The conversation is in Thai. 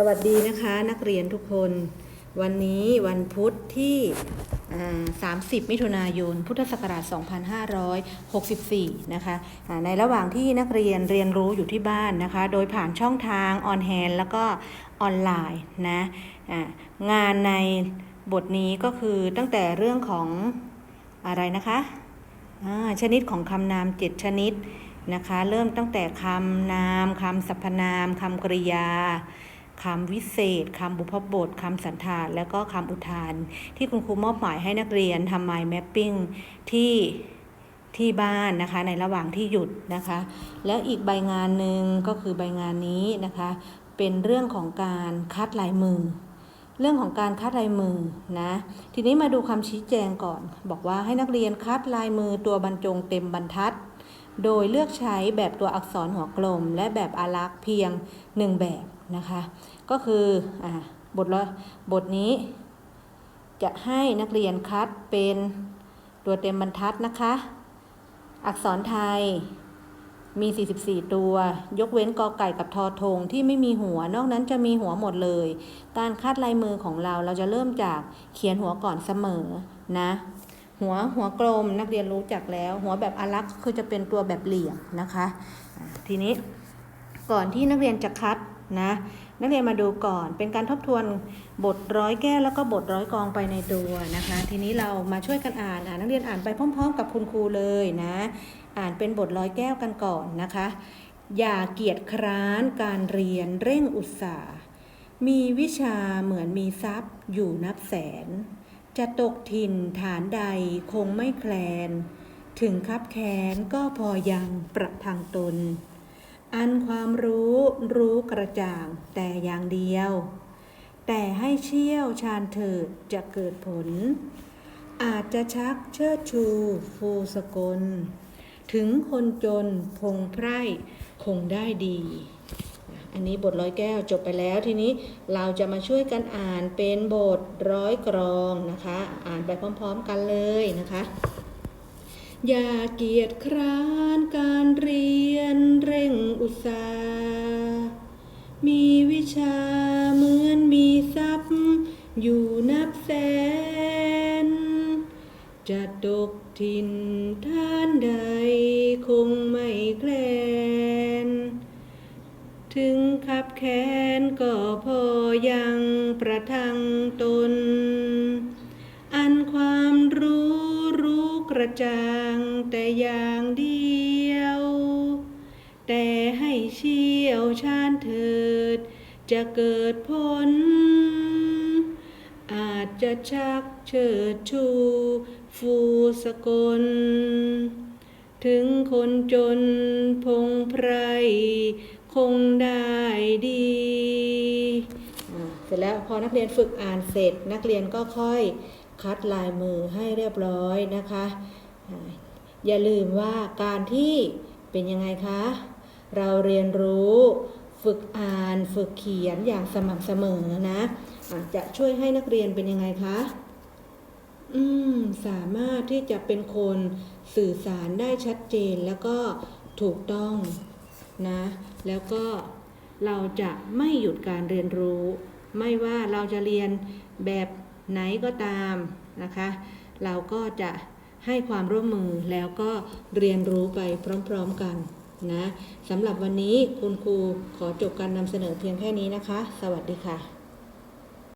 สวัสดีนะคะนักเรียนทุกคน วันนี้วันพุธที่ 30 มิถุนายน พุทธศักราช 2564 นะคะในระหว่างที่นักเรียนเรียนรู้อยู่ที่บ้านนะคะ โดยผ่านช่องทางออนแฮนแล้วก็ออนไลน์นะงานในบทนี้ก็คือตั้งแต่เรื่องของอะไรนะคะชนิดของคำนาม 7 ชนิดนะคะ เริ่มตั้งแต่คำนามคำสรรพนามคำกริยา คำวิเศษคำบุพบทคำสันธานแล้วก็คำอุทาน ที่คุณครูมอบหมายให้นักเรียนทำ mind mapping ที่ที่บ้านนะคะในระหว่างที่หยุดนะคะ แล้วอีกใบงานหนึ่งก็คือใบงานนี้นะคะ เป็นเรื่องของการคัดลายมือ เรื่องของการคัดลายมือนะทีนี้มาดูคำชี้แจงก่อน บอกว่าให้นักเรียนคัดลายมือตัวบรรจงเต็มบรรทัด โดยเลือกใช้แบบตัวอักษรหัวกลม และแบบอารักษ์เพียงหนึ่งแบบ นะคะ ก็คืออบทละบทนี้จะให้นักเรียนคัดเป็นตัวเต็มบรรทัดนะคะ อักษรไทยมี 44 ตัว ยกเว้นกอไก่กับทอทงที่ไม่มีหัว นอกนั้นจะมีหัวหมดเลย การคัดลายมือของเราเราจะเริ่มจากเขียนหัวก่อนเสมอนะ หัวหัวกลมนักเรียนรู้จักแล้ว หัวแบบอารักษ์คือจะเป็นตัวแบบเหลี่ยมนะคะ ทีนี้ก่อนที่นักเรียนจะคัด นะนักเรียนมาดูก่อนเป็นการทบทวนบทร้อยแก้วแล้วก็บทร้อยกองไปในตัวนะคะ ทีนี้เรามาช่วยกันอ่านอ่านนักเรียนอ่านไปพร้อม ๆ กับคุณครูเลยนะ อ่านเป็นบทร้อยแก้วกันก่อนนะคะ อย่าเกียจคร้านการเรียนเร่งอุตสาห์มีวิชาเหมือนมีทรัพย์อยู่นับแสน จะตกถิ่นฐานใดคงไม่แคลน ถึงคับแค้นก็พอยังประทังตน อันความรู้รู้กระจ่างแต่อย่างเดียว แต่ให้เชี่ยวชาญเถิดจะเกิดผล อาจจะชักเชิดชูฟูสกล ถึงคนจนพงไพร่คงได้ดี อันนี้บทร้อยแก้วจบไปแล้วทีนี้เราจะมาช่วยกันอ่านเป็นบทร้อยกรองนะคะ อ่านไปพร้อมๆกันเลยนะคะ อย่าเกียจคร้านการเรียนเร่งอุตสาห์มีวิชาเหมือนมีทรัพย์ อยู่นับแสน จะตกถิ่นท่านใดคงไม่แคลน ถึงขับแค้นก็พอยังประทังตน รู้กระจ่างแต่อย่างเดียว แต่ให้เชี่ยวชาญเถิด จะเกิดผล อาจจะชักเชิดชู ฟูสกล ถึงคนจนพงไพร คงได้ดีเสร็จแล้วพอนักเรียนฝึกอ่านเสร็จนักเรียนก็ค่อย คัดลายมือให้เรียบร้อยนะคะ อย่าลืมว่าการที่เป็นยังไงคะ เราเรียนรู้ฝึกอ่านฝึกเขียนอย่างสม่ำเสมอนะอะจะช่วยให้นักเรียนเป็นยังไงคะอืมสามารถที่จะเป็นคนสื่อสารได้ชัดเจนแล้วก็ถูกต้องนะ แล้วก็เราจะไม่หยุดการเรียนรู้ ไม่ว่าเราจะเรียนแบบ ไหนก็ตามนะคะ เราก็จะให้ความร่วมมือแล้วก็เรียนรู้ไปพร้อมๆกันนะสำหรับวันนี้คุณครูขอจบการนำเสนอเพียงแค่นี้นะคะ สวัสดีค่ะ